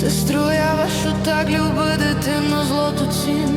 Сестру я вашу так люби, дитину злоту цін.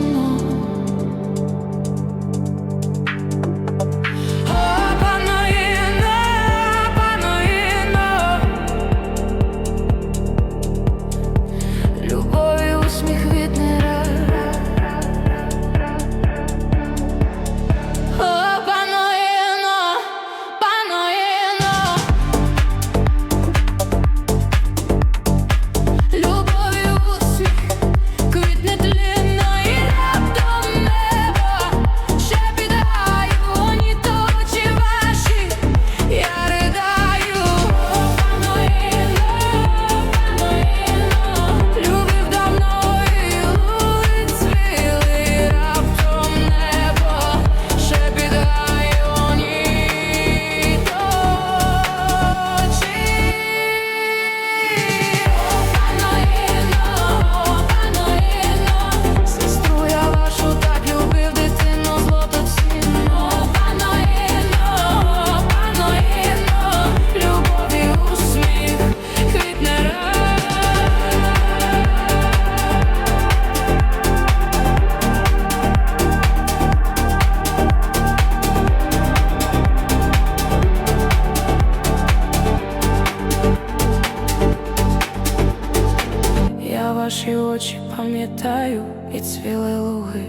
я ваші очі пам'ятаю і цвіли луги.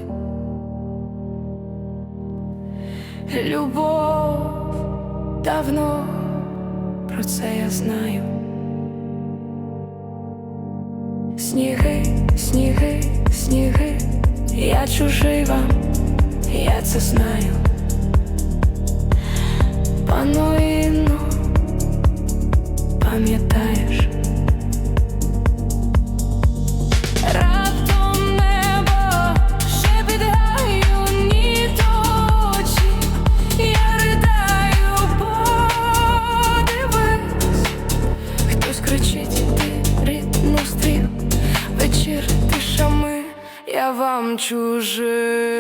Любов давно про це я знаю. Сніги, сніги, сніги, я чужий вам, я це знаю. Панує я вам чужий.